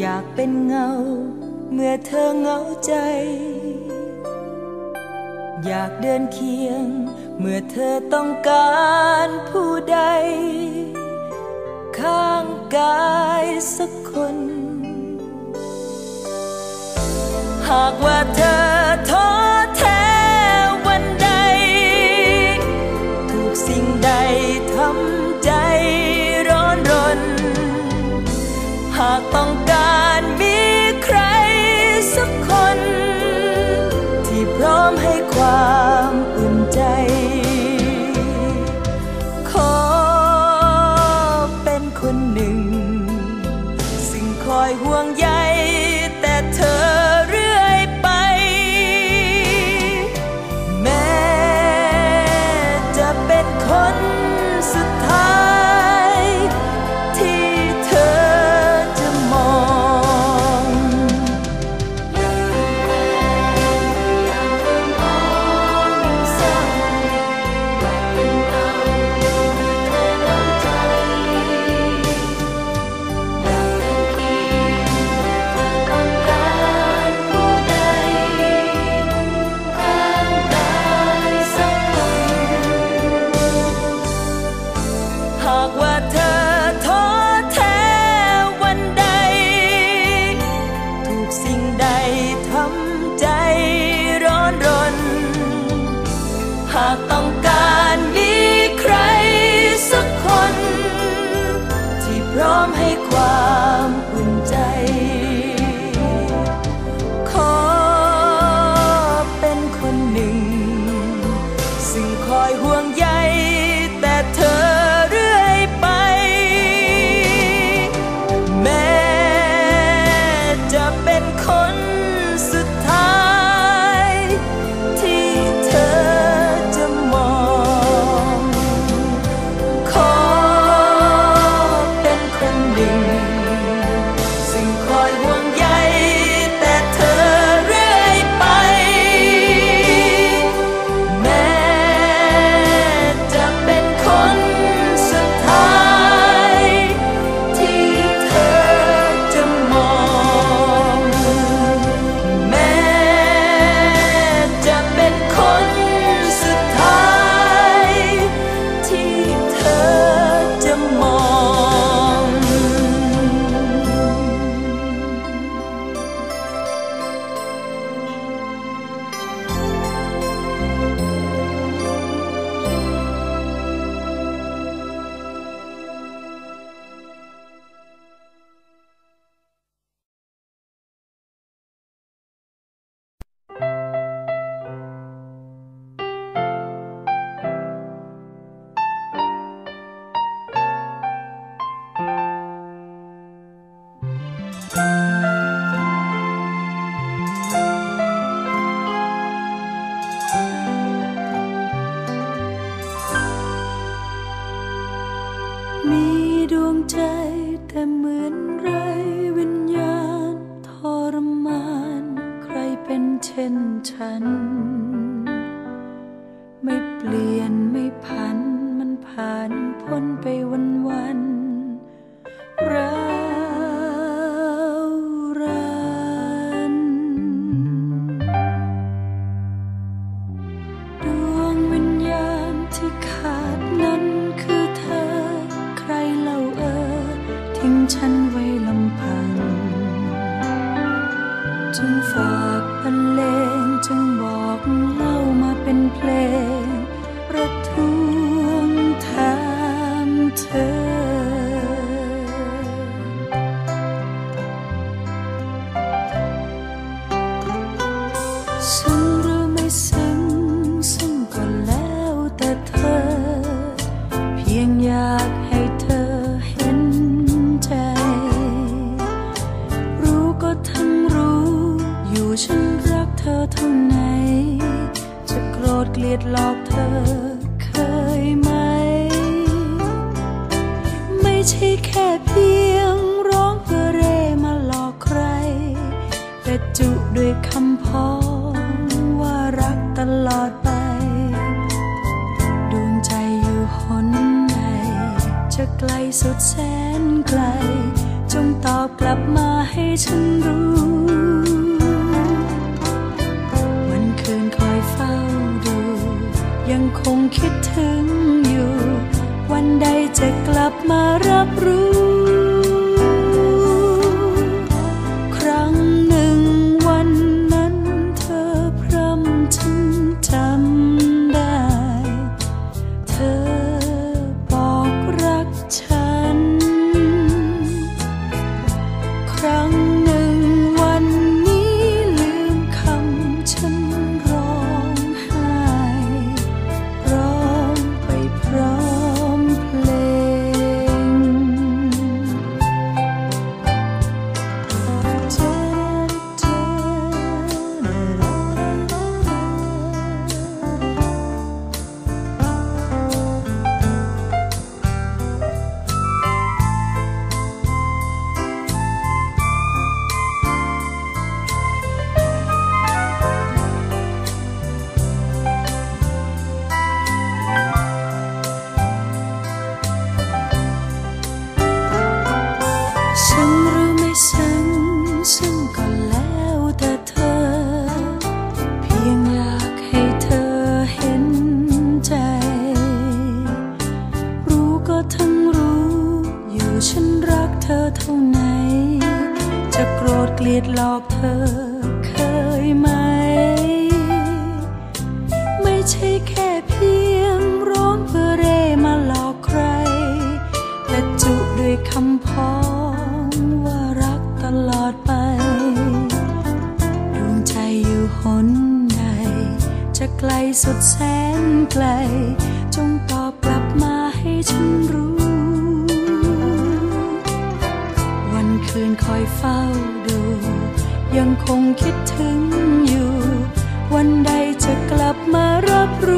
อยากเป็นเงา เมื่อเธอเหงาใจ อยากเดินเคียง เมื่อเธอต้องการผู้ใด ข้างกายสักคน หากว่าเธอ คน ที่พร้อมให้ความ ช่นฉัน ไม่เปลี่ยนไม่ผันมันผ่านพ้นไปวันวัน ใช่แค่เพียงร้องเพื่อเรมาหลอกใคร แต่จุด้วยคำพ้องว่ารักตลอดไป ดวงใจอยู่หนไหน จะไกลสุดแสนไกล จงตอบกลับมาให้ฉันรู้วันคืนคอยเฝ้าดู ยังคงคิดถึงอยู่ วันใดจะกลับ มารับรู้ ใช่แค่เพียงร้องเพื่อเร่มาหลอกใคร และจุด้วยคำพ้องว่ารักตลอดไป ดวงใจอยู่หนใด จะไกลสุดแสนไกล จงตอบกลับมาให้ฉันรู้ วันคืนคอยเฝ้าดู ยังคงคิดถึงอยู่ วันใด จะกลับมารับรู้